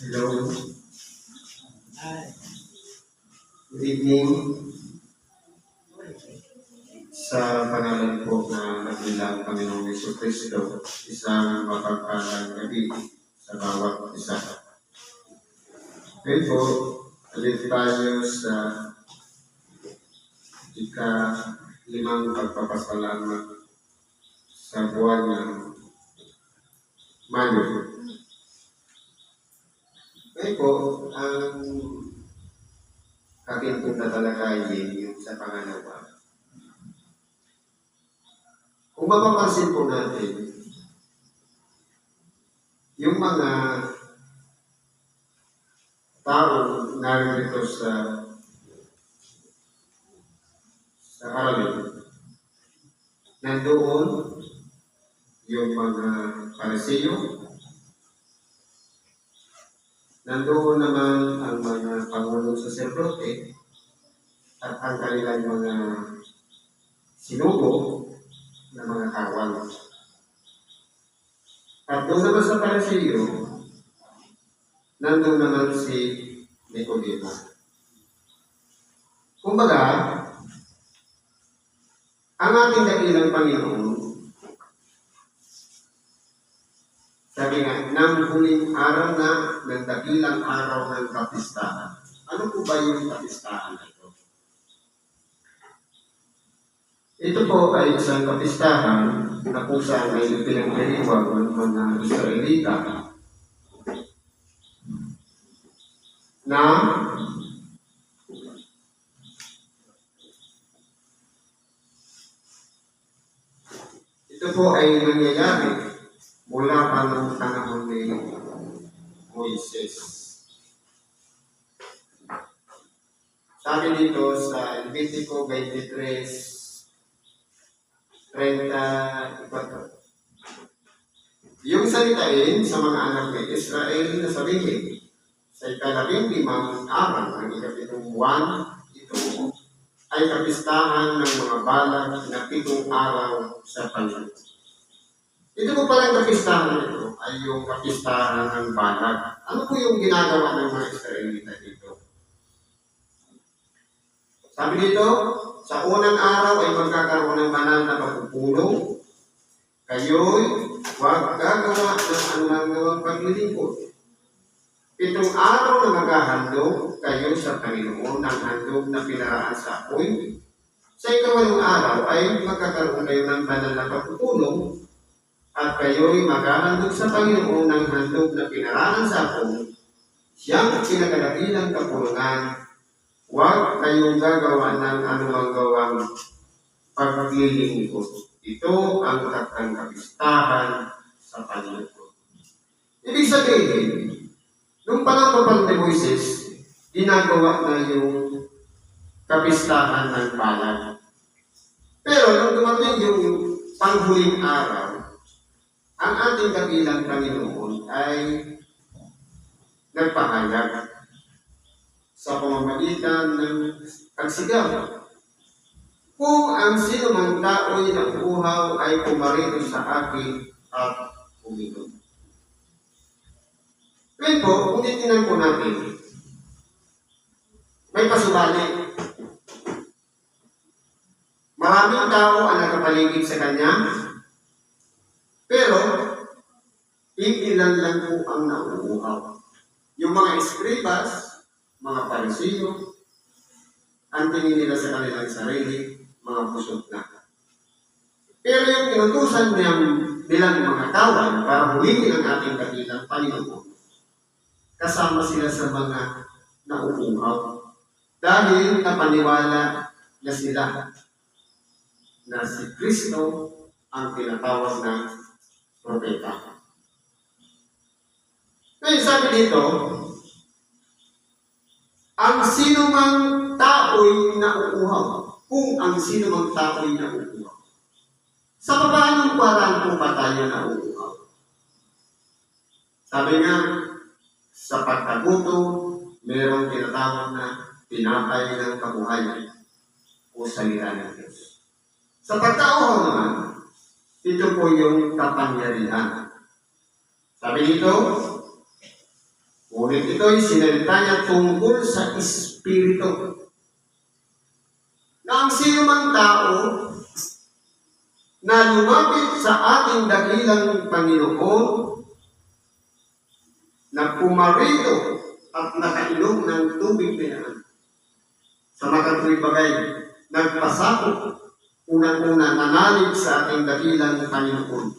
Hello. Good evening. Sa pangalan po na nagilang Panginoong Yeso Kristo, isang mapagpalang gabi sa bawat isa. Ngayon po, alit tayo sa ika limang pagpapasalamat sa buwan ng Mayo. Ngayon po, ang aking pong tatalakayin yung sa pangalawa. Kung mapapansin po natin, yung mga taong narito sa sa aralin, nandoon yung mga parisiyo, nandoon naman ang mga pangulong saserdote at ang kanilang mga sinugo na mga kawal. At doon naman sa parisiyo, nandoon naman si Nicodemo. Kumbaga, ang ating dakilang Panginoon, sabi nga, nang huling araw na ng dakilang araw ng kapistahan. Ano po ba yung kapistahan na ito? Ito po ay isang kapistahan na kung saan ay pinagdiriwag ng mga Israelita na ito po ay nangyayari mula pa ng panahon ni Moises. Sabi dito sa Levitico 23, 34. Yung salitain sa mga anak ni Israel na sabihin, sa ikalabing limang araw ng ikapitong buwan, ito ay kapistahan ng mga balag na pitong araw sa Panginoon. Ito po palang kapistahan nito ay yung kapistahan ng balag. Ano po yung ginagawa ng mga Israelita dito? Sabi dito, sa unang araw ay magkakaroon ng banal na pagpupulong. Kayo'y huwag gagawa ng anumang paglilingkod. Pitong araw na maghahandog kayo sa Panginoon ng handog na pinaraan sa apoy. Sa ikawalong araw ay magkakaroon kayo ng banal na pagpupulong at kayo'y maghahandog sa Panginoon ng handog na pinaraan sa apoy. Siyang pinagadakilang kapulungan Huwag kayong gagawa ng anumang gawang paglilingkod. Ito ang takdang kapistahan sa Panginoon. Ibig sabihin, nung panatapal ni Moises, ginagawa na yung kapistahan ng balag. Pero nung dumating yung panghuling araw, ang ating kabilang Panginoon ay nagpahayag sa pamamagitan ng pagsigaw. Kung ang sino mang tao'y nakuhaw ay pumarito sa akin at uminom. Ngayon po, kung titinan po natin, may pasubali. Maraming tao ang nakapaligid sa kanya, pero iilan lang po ang nauuhaw. Yung mga eskribas, mga parisiyo, ang tingin nila sa kanilang sarili, mga pusot na. Pero yung inutusan niyang nilang mga kawan para hulihin ang ating kabilang Panginoon, kasama sila sa mga nauuhaw. Dahil napaniwala na sila na si Kristo ang tinatawag na propeta. Ngayon sabi dito, ang sino mang tao'y nauuhaw, kung ang sino mang tao'y nauuhaw. Sa paanong parang kung ba tayo nauuhaw? Sabi nga, sa pagkagutom, merong tinatawag na tinapay ng kabuhayan o salita ng Diyos. Sa pagkauhaw naman, ito po yung kapangyarihan. Sabi dito, Ngunit ito'y sinalita niya tungkol sa Espiritu. Na ang sino mang tao na lumapit sa ating dakilang Panginoon na pumarito at nakainom ng tubig na yan. Sa makatuwid bagay, nagpasakop unang-una nanalig sa ating dakilang Panginoon.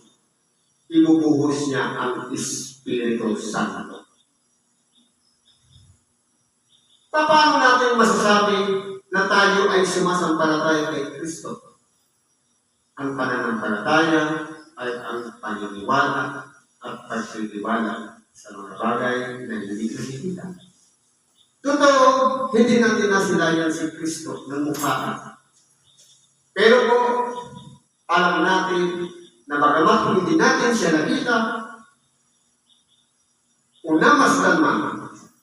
Ibubuhos niya ang Espiritu Santo. Paano natin masasabi na tayo ay sumasampalataya kay Kristo? Ang pananampalataya ay ang paniniwala at pagtitiwala sa mga bagay na hindi nakikita. Totoo, hindi natin nasilayan si Kristo ng mukha. Pero po, alam natin na bagamat hindi natin siya nakita, unamasdan man,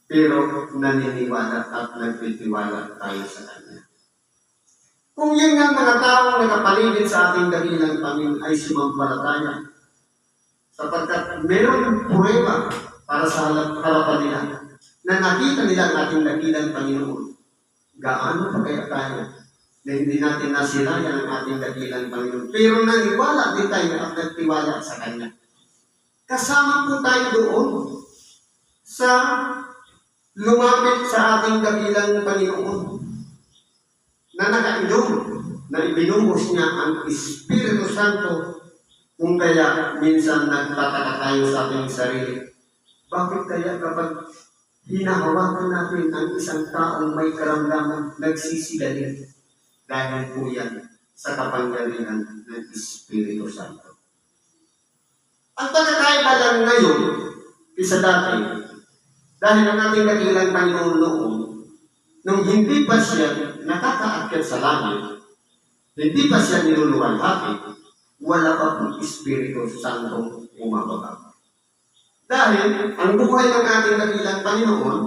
pero naniniwala at nagtitiwala tayo sa Kanya. Kung yun nga mga taong nakapaligid sa ating dakilang Panginoon ay sumampalataya, sapagkat meron prueba para sa harapan nila na nakita nila ang ating dakilang Panginoon. Gaano pa kaya tayo na hindi natin nasilayan ang ating dakilang Panginoon. Pero naniwala din tayo at nagtiwala sa Kanya. Kasama po tayo doon sa lumapit sa ating dakilang Panginoon na nakainom na ibinuhos niya ang Espiritu Santo kung kaya minsan nagtataka tayo sa ating sarili. Bakit kaya kapag hinahawakan natin ang isang taong may karamdaman nagsisigaling dahil po yan sa kapangyarihan ng Espiritu Santo. Ang pagkakaiba lang ngayon, isa dati, dahil ang ating dakilang Panginoon noon, nung hindi pa siya nakakaakyat sa langit, hindi pa siya niluluwalhati, wala pa pong Espiritu Santo umababa. Dahil ang buhay ng ating dakilang Panginoon,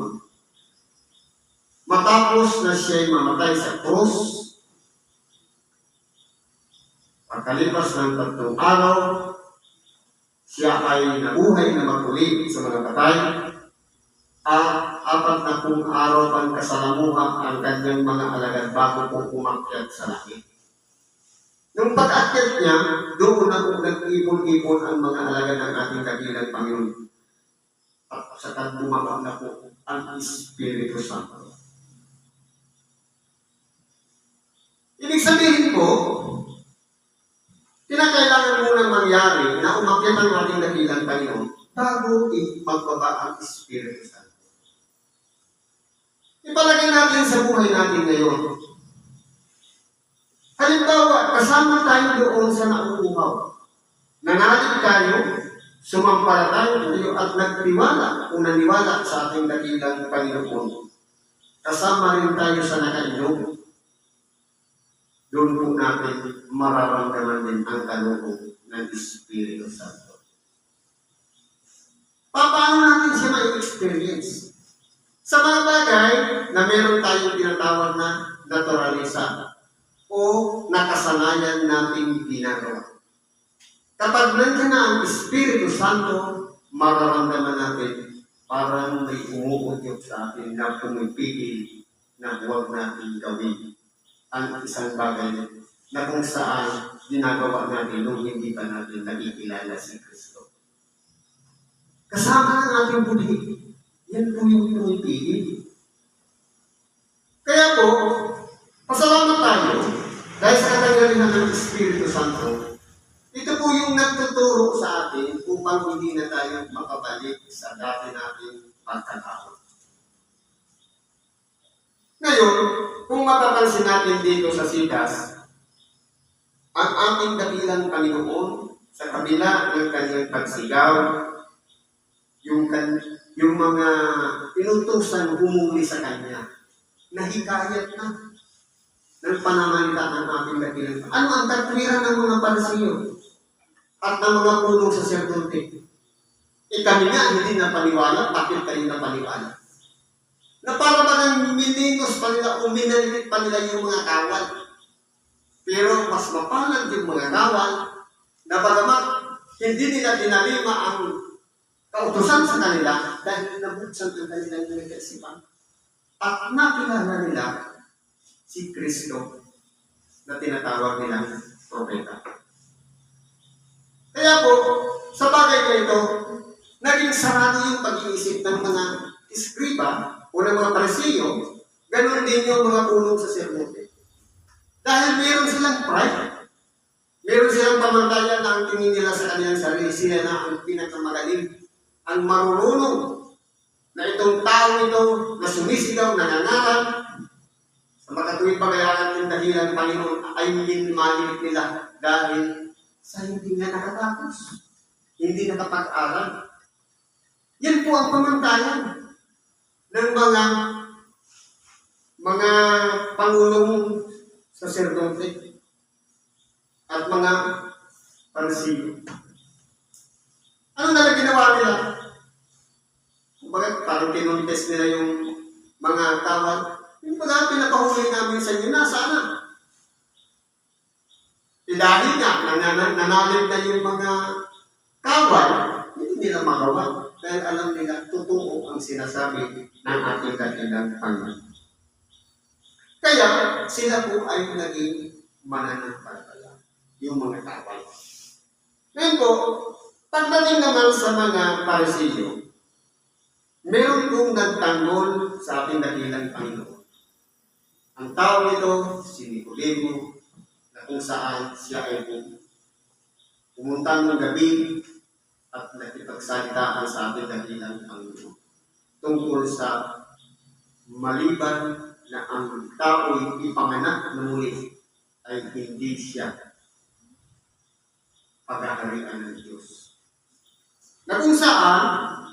matapos na siya'y mamatay sa krus, pagkalipas ng tatlong araw, siya ay nabuhay na maguli sa mga patay, at apat na pung araw pang kasalamuha ang kanyang mga alagad bago po umakyat sa langit. Nung pag-akyat niya, doon na kung nag-ipon-ipon ang mga alagad ng ating kabilang Panginoon. At sa bumaba na po ang Espiritu Santo. Ibig sabihin po, kinakailangan munang mangyari na umakyat ang ating dakilang Panginoon bago magbaba ang Espiritu Santo. Ipalagay natin sa buhay natin ngayon. Halimbawa, kasama tayo doon sa nauuhaw. Nanalig tayo, sumampalataya tayo at nagtiwala o naniwala sa ating dakilang Panginoon. Kasama rin tayo sa nakainom. Doon po natin mararamdaman din ang kaloob ng Espiritu Santo. Paano natin siya ma-experience? Sa mga bagay na meron tayong tinatawag na naturalisa o nakasanayan nating ginagawa. Kapag nandiyan na ang Espiritu Santo, mararamdaman natin parang may umuudyok sa atin na pumipigil na huwag natin gawin ang isang bagay na kung saan ginagawa natin nung hindi pa natin nakikilala si Kristo. Kasama ng ating budi, yan po yung pumipigil. Kaya po, pasalamat tayo dahil sa katanggalihan ng Espiritu Santo. Ito po yung nagtuturo sa atin upang hindi na tayo makabalik sa dati nating pagkatao. Ngayon, kung mapapansin natin dito sa Sidas, ang ating dakilang Panginoon sa kabila ng kanyang pagsigaw, yung, yung mga inutusan humuli sa kanya, nahikayat na ng panamanta ng ating dakilang Ano ang katwiran ng mga parasiyo at ng mga punong sa serdote? E kami nga hindi napaniwala, bakit kayo napaniwala? Na para ba nang mininos pa nila, uminalit pa nila yung mga kawal. Pero mas mapalad yung mga kawal na bagamat hindi nila tinalima ang kautusan sa kanila dahil nabuksan ang kanilang mga kaisipan. At nakilala nila si Kristo na tinatawag nilang propeta. Kaya po, sa bagay na ito, naging sarado yung pag-iisip ng mga iskriba o ng mga parisiyo, ganun din yung mga punong sa sermote. Dahil meron silang pride, meron silang pamantayan na ang tingin nila sa kanilang sarili, sila na ang pinakamagaling, ang marunong, na itong tao ito na sumisigaw, nangangarap, sa makatuwid pagayaran ng dahilan Panginoon ay minmalit nila dahil sa hindi nga nakatapos, hindi nakapag-aral. Yan po ang pamantayan ng mga mga pangulong saserdote at mga pansiyo. Ano na ginawa nila? Kumbaga, parang kinontes nila yung mga kawal. Yung baga, pinapahuli namin sa inyo, na? Eh, dahil nga, nan- nanalig na yung mga kawal, hindi nila magawa. Dahil alam nila, totoo ang sinasabi ng ating kanilang Panginoon. Kaya, sila po ay naging mananampalataya, yung mga kawal. Ngayon po, pagdating naman sa mga parisiyo, meron pong nagtanggol sa ating dakilang Panginoon. Ang tao nito, si Nicodemo, na kung saan siya ay pumunta ng gabi at nakipagsalitaan sa ating dakilang Panginoon tungkol sa maliban na ang tao'y ipanganak na muli ay hindi siya pagkakarian ng Diyos. Na kung saan,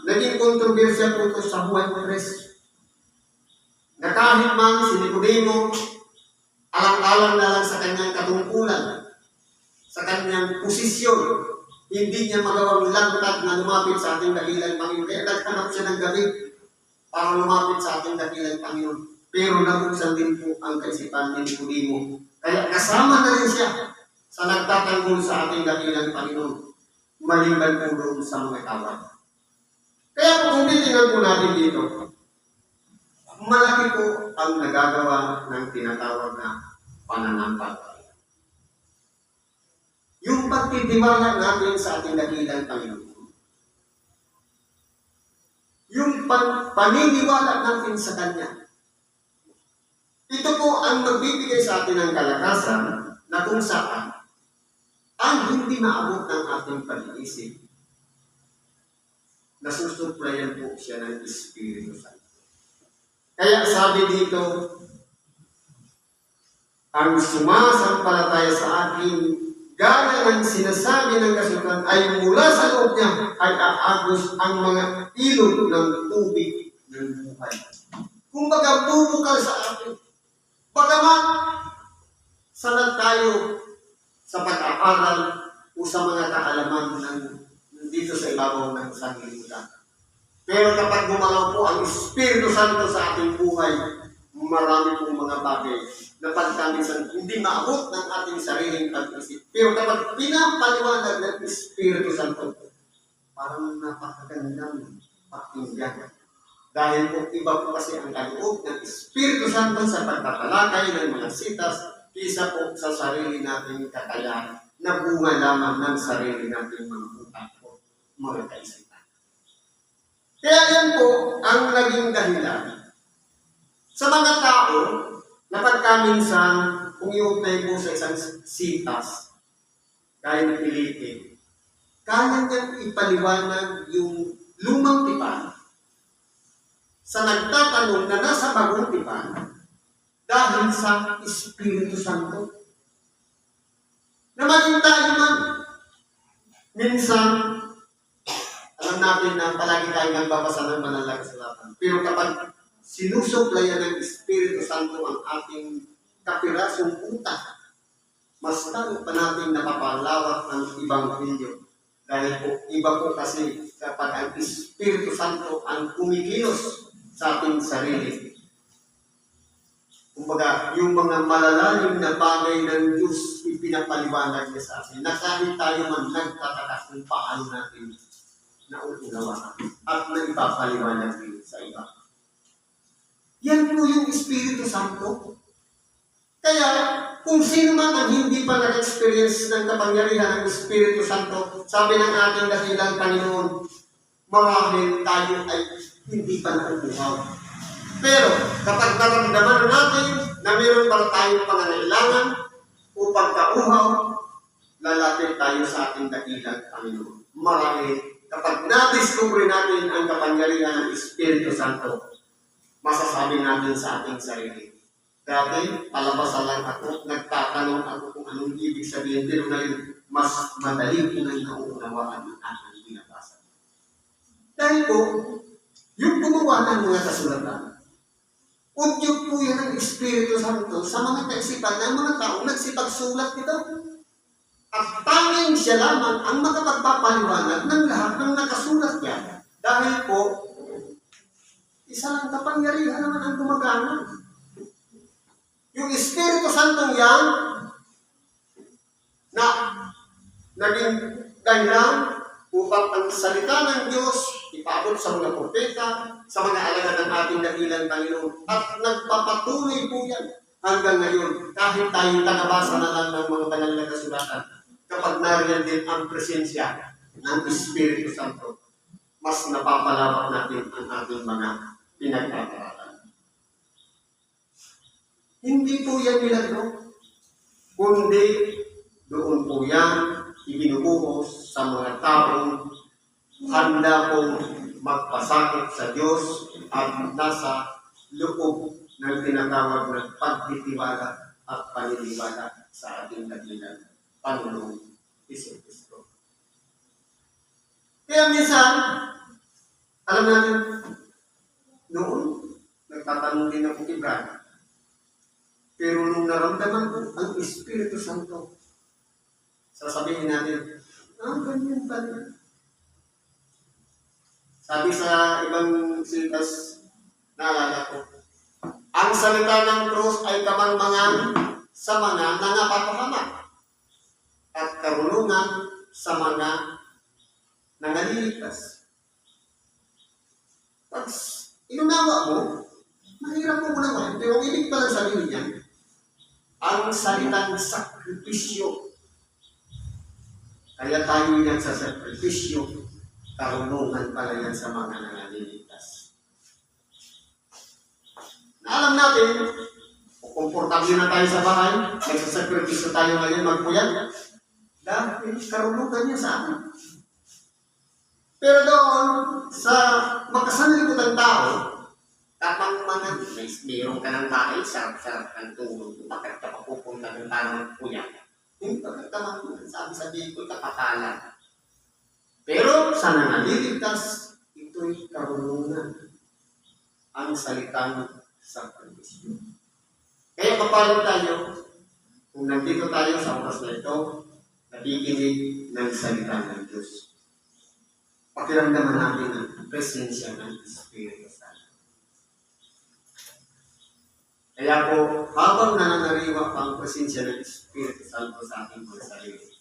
naging kontrobersya po ito sa Juan 3. Na kahit man si Nicodemo, alang-alang na lang sa kanyang katungkulan, sa kanyang posisyon, hindi niya magawang lantad na lumapit sa ating dakilang Panginoon. Kaya naghanap siya ng gabi para lumapit sa ating dakilang Panginoon. Pero nabuksan din po ang kaisipan ni Nicodemo. Kaya kasama na rin siya sa nagtatanggol sa ating dakilang Panginoon. Maliban po doon sa mga kawal. Kaya po kung titingnan po natin dito, malaki po ang nagagawa ng tinatawag na pananampalataya. Yung pagtitiwala natin sa ating dakilang Panginoon. Yung pan- paniniwala natin sa Kanya. Ito po ang magbibigay sa atin ng kalakasan na kung saan ang hindi maabot ng ating pag-iisip nasusuplayan po siya ng Espiritu Santo. Kaya sabi dito, ang sumasampalataya sa akin, gaya ng sinasabi ng kasutan, ay mula sa loob niya ay aagos ang mga ilog ng tubig ng buhay. Kumbaga, bubukal sa atin. Bagamat, sanad tayo sa pag-aaral o sa mga kaalaman ng dito sa ibabaw ng sanglibutan. Pero kapag gumalaw po ang Espiritu Santo sa ating buhay, marami pong mga bagay na pagkamisan hindi maabot ng ating sariling pag-isip. Pero kapag pinapaliwanag ng Espiritu Santo, parang napakagandang pakinggan. Dahil po iba po kasi ang kaloob ng Espiritu Santo sa pagtatalakay ng mga sitas kisa po sa sarili nating kakayahan na bunga lamang ng sarili nating mga utak po, mga kaisipan. Kaya yan po ang naging dahilan. Sa mga tao, na pagkaminsan, kung iugnay mo sa isang sitas, kaya ng Pilipin, kaya niyang ipaliwanag yung lumang tipan sa nagtatanong na nasa bagong tipan dahil sa Espiritu Santo. Na maging tayo man, minsan, alam natin na palagi tayo nagbabasa ng banal na kasulatan. Pero kapag sinusuplayan ng Espiritu Santo ang ating kapirasong utak, mas lalo pa natin napapalawak ng ibang video. Dahil po, iba po kasi kapag ang Espiritu Santo ang kumikilos sa ating sarili. Kumbaga, yung mga malalalim na bagay ng Diyos, ipinapaliwanag niya sa atin. Na kahit tayo man nagtataka kung paano natin nauunawaan at naipapaliwanag din sa iba. Yan po yung Espiritu Santo. Kaya, kung sino man ang hindi pa nag-experience ng kapangyarihan ng Espiritu Santo, sabi ng ating dakilang Panginoon, marahil tayo ay hindi pa nauuhaw. Pero, kapag naramdaman natin na meron pala tayong pangangailangan o pagkauhaw, lalapit tayo sa ating dakilang Panginoon. Marahil, kapag na-discover natin ang kapangyarihan ng Espiritu Santo, masasabi natin sa ating sarili, Dati, palabasan lang ako, nagtatanong ako kung anong ibig sabihin, pero ngayon, mas madali ko nang nauunawaan ang aking binabasa. Dahil po, yung gumawa ng mga kasulatan, udyok po yan ng Espiritu Santo sa mga kaisipan ng mga taong nagsipagsulat nito. At tanging siya lamang ang makapagpapaliwanag ng lahat ng nakasulat niya. Dahil po, isa lang kapangyarihan naman ang gumagana. Yung Espiritu Santong yan, na naging dahilan upang ang salita ng Diyos ipaabot sa mga propeta, sa mga alagad ng ating dakilang Panginoon. At nagpapatuloy po yan hanggang ngayon. Kahit tayo tagabasa na lang ng mga banal na kasulatan, kapag nariyan din ang presensya ng Espiritu Santo, mas napapalawak natin ang ating mga pinagkakaralan. Hindi po yan milagro, kundi doon po yan ibinubuhos sa mga taong handa pong magpasakit sa Diyos at nasa loob ng tinatawag na pagtitiwala at paniniwala sa ating dakilang Panginoong Iso Kristo. Kaya minsan, alam natin, noon, nagtatanong din ako kay Brad, pero nung naramdaman ko ang Espiritu Santo, sasabihin natin, ah, ganyan pala. Sabi sa ibang sitas, naalala ko, ang salita ng krus ay kamangmangan sa mga nangapapahamak at karunungan sa mga nangaliligtas. Inunawa mo, mahirap mo muna mo, pero ang ibig pala sabihin niya, ang salitang sakripisyo. Kaya tayo yan sa sakripisyo, karunungan pala yan sa mga nangaliligtas. Na alam natin, komportable na tayo sa bahay, nagsasakripisyo tayo ngayon magpuyat, dahil karunungan niya sa atin. Pero doon, sa makasanlibutan tao, Tapang mga may meron ka ng bahay, sarap-sarap kang tulog. Bakit ka pa pupunta ng tanong kuya? Hindi pa nagtamang sabi sa ko kapatalan. Pero sa nanaliligtas, ito'y karunungan ang salitang sa permisyon. Kaya kapalad tayo, kung nandito tayo sa oras na ito, nakikinig ng salita ng Diyos. Pakiramdaman natin ang presensya ng Espiritu Santo. Kaya po, habang nananariwa pa ang presensya ng Espiritu Santo sa ating mga sarili,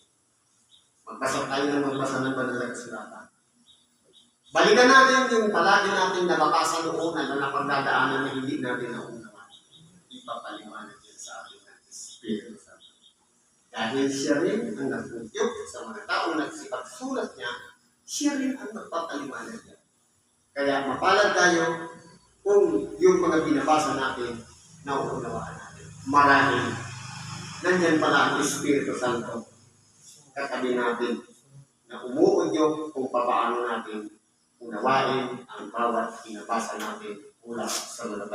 magbasa tayo ng magbasa ng banal na kasulatan. Balikan natin yung palagi natin nababasa noon na napagdadaanan na hindi natin naunawan. Ipapaliwanag yan sa ating ng Espiritu Santo. Dahil siya rin ang nagputyok sa mga taong nagsipagsulat niya, siya rin ang magpapaliwanag niya. Kaya mapalad tayo kung yung mga binabasa natin nauunawaan natin. Marahil, nandyan pala ang Espiritu Santo. Katabi natin na umuudyo kung paano natin unawain ang bawat binabasa natin mula sa mga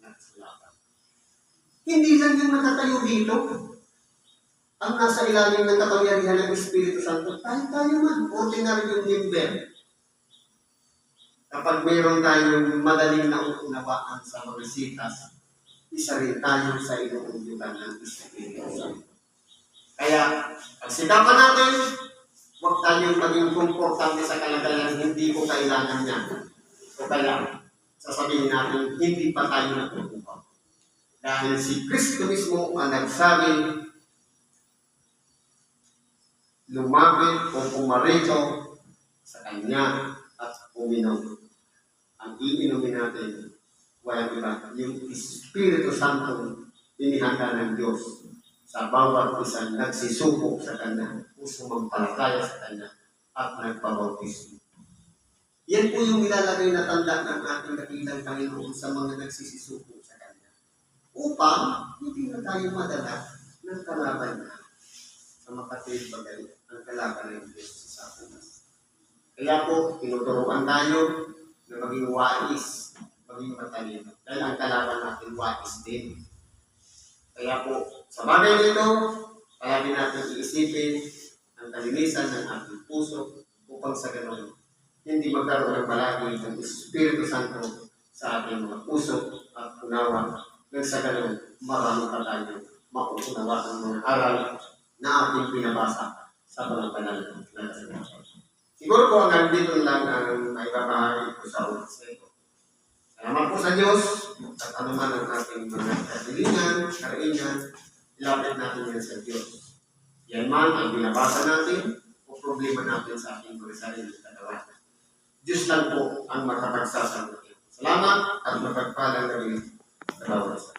na sulatan. Hindi lang yung nakatayo dito ang nasa ilalim ng kapangyarihan ng Espiritu Santo. Tayo tayo man, ordinary yung member. Kapag mayroon tayong madaling naunawaan sa mga sitas, isa rin tayo sa inuudyukan ng Espiritu Santo. Kaya, pagsikapan natin, huwag tayong maging komportable sa kalagayan hindi ko kailangan niya. O kaya, sasabihin natin, hindi pa tayo natutuwa. Dahil si Kristo mismo ang nagsabi, lumapit o pumarito sa Kanya at uminom. Ang iinumin natin, walang iba, yung Espiritu Santo inihanda ng Diyos sa bawat isang nagsisuko sa Kanya, puso magpalataya sa Kanya, at nagpabautismo. Yan po yung nilalagay na tanda ng ating dakilang Panginoon sa mga nagsisisuko sa Kanya. Upang hindi na tayo madala ng kalaban na sa makatid bagay ang kalaban ng Diyos sa Satanas. Kaya po, tinuturuan tayo na maging wais, maging matalino. Dahil ang kalaban natin wais din. Kaya po, sa bagay nito, palagi natin iisipin ang kalinisan ng ating puso upang sa ganun, hindi magkaroon ng palagi ng Espiritu Santo sa ating mga puso at unawa. Nang sa ganun, marami pa tayo mauunawa ang mga aral na ating pinabasa sa mga na kasalangan. Siguro po hanggang dito lang ang naibabahagi ko sa oras na ito. Salamat po sa Diyos at ano man ang ating mga katilingan, karaingan, ilapit natin yan sa Diyos. Yan man ang binabasa natin o problema natin sa ating mga sarili kagawa. Diyos lang po ang makapagsasagot. Salamat at mapagpalang gabi sa bawat isa.